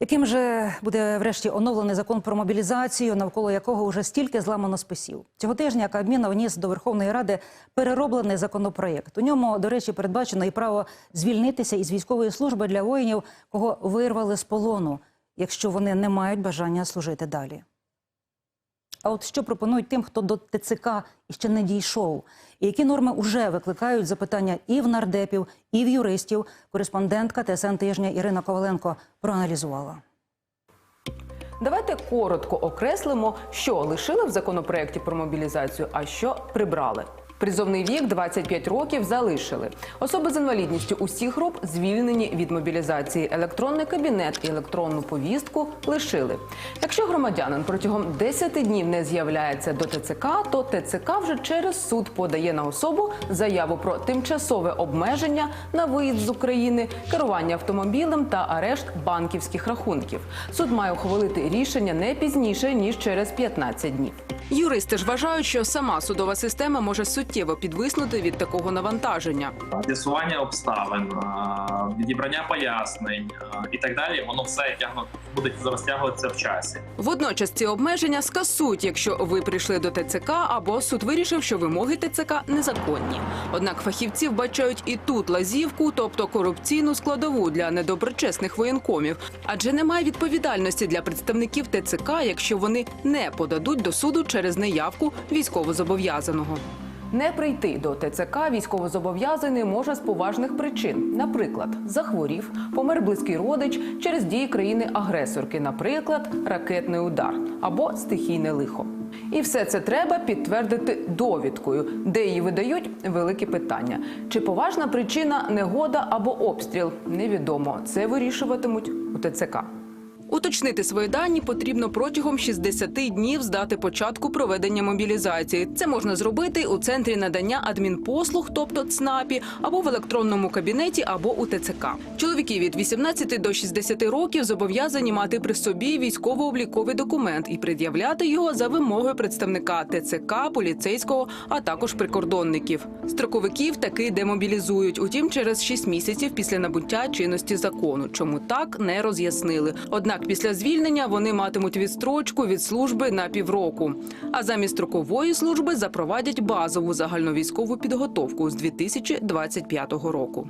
Яким же буде врешті оновлений закон про мобілізацію, навколо якого вже стільки зламано списів? Цього тижня Кабмін вніс до Верховної Ради перероблений законопроєкт. У ньому, до речі, передбачено і право звільнитися із військової служби для воїнів, кого вирвали з полону, якщо вони не мають бажання служити далі. А от що пропонують тим, хто до ТЦК ще не дійшов, і які норми вже викликають запитання і в нардепів, і в юристів. Кореспондентка ТСН тижня Ірина Коваленко проаналізувала. Давайте коротко окреслимо, що лишили в законопроекті про мобілізацію, а що прибрали. Призовний вік 25 років залишили. Особи з інвалідністю усіх груп звільнені від мобілізації. Електронний кабінет і електронну повістку лишили. Якщо громадянин протягом 10 днів не з'являється до ТЦК, то ТЦК вже через суд подає на особу заяву про тимчасове обмеження на виїзд з України, керування автомобілем та арешт банківських рахунків. Суд має ухвалити рішення не пізніше ніж через 15 днів. Юристи ж вважають, що сама судова система може суттєво підвиснути від такого навантаження. з'ясування обставин, відібрання пояснень і так далі, воно все тягну буде розтягуватися в часі. Водночас ці обмеження скасують, якщо ви прийшли до ТЦК або суд вирішив, що вимоги ТЦК незаконні. Однак фахівці вбачають і тут лазівку, тобто корупційну складову для недоброчесних воєнкомів, адже немає відповідальності для представників ТЦК, якщо вони не подадуть до суду через неявку військовозобов'язаного. Не прийти до ТЦК військовозобов'язаний може з поважних причин. Наприклад, захворів, помер близький родич через дії країни-агресорки, наприклад, ракетний удар або стихійне лихо. І все це треба підтвердити довідкою, де її видають великі питання. Чи поважна причина негода або обстріл? Невідомо. Це вирішуватимуть у ТЦК. Уточнити свої дані потрібно протягом 60 днів з дати початку проведення мобілізації. Це можна зробити у центрі надання адмінпослуг, тобто ЦНАПі, або в електронному кабінеті, або у ТЦК. Чоловіки від 18 до 60 років зобов'язані мати при собі військово-обліковий документ і пред'являти його за вимогою представника ТЦК, поліцейського, а також прикордонників. Строковиків таки демобілізують, утім через 6 місяців після набуття чинності закону. Чому так не роз'яснили. Однак після звільнення вони матимуть відстрочку від служби на півроку. А замість строкової служби запровадять базову загальновійськову підготовку з 2025 року.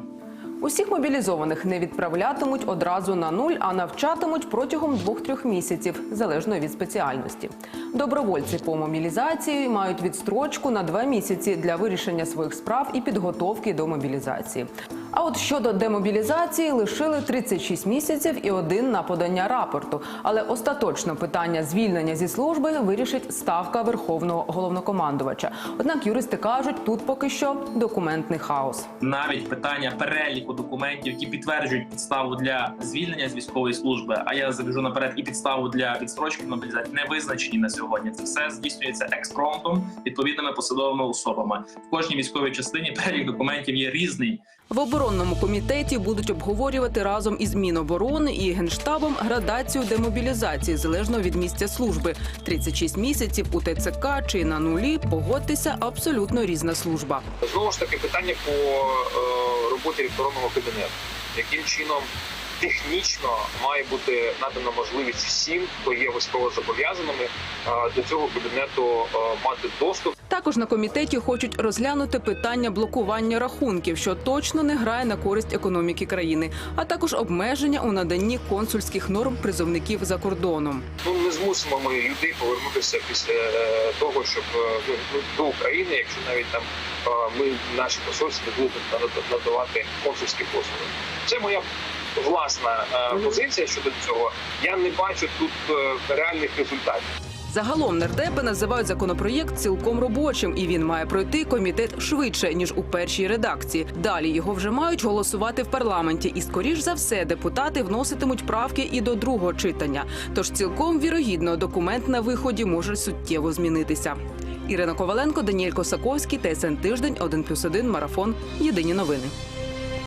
Усіх мобілізованих не відправлятимуть одразу на нуль, а навчатимуть протягом двох-трьох місяців, залежно від спеціальності. Добровольці по мобілізації мають відстрочку на два місяці для вирішення своїх справ і підготовки до мобілізації. А от щодо демобілізації лишили 36 місяців і один на подання рапорту. Але остаточно питання звільнення зі служби вирішить ставка верховного головнокомандувача. Однак юристи кажуть, тут поки що документний хаос. Навіть питання переліку документів, які підтверджують підставу для звільнення з військової служби. А я забіжу наперед і підставу для відстрочки мобілізації не визначені на сьогодні. Це все здійснюється експромтом відповідними посадовими особами. В кожній військовій частині перелік документів є різний. В оборонному комітеті будуть обговорювати разом із Міноборони і Генштабом градацію демобілізації залежно від місця служби. 36 місяців у ТЦК чи на нулі погодьтеся абсолютно різна служба. Знову ж таки, питання по роботі роботі електронного кабінету. Яким чином технічно має бути надана можливість всім, хто є військовозобов'язаними, е, до цього кабінету е, мати доступ. Також на комітеті хочуть розглянути питання блокування рахунків, що точно не грає на користь економіки країни, а також обмеження у наданні консульських норм призовників за кордоном. Ну не змусимо ми людей повернутися після е, того, щоб е, ну, до України, якщо навіть там ми наші посольства будуть надавати консульські послуги. Це моя власна е, позиція щодо цього. Я не бачу тут е, реальних результатів. Загалом нардепи називають законопроєкт цілком робочим, і він має пройти комітет швидше ніж у першій редакції. Далі його вже мають голосувати в парламенті, і скоріш за все депутати вноситимуть правки і до другого читання. Тож цілком вірогідно документ на виході може суттєво змінитися. Ірина Коваленко, Даніель Косаковський, ТСН Тиждень, 1+,1, Марафон. Єдині новини.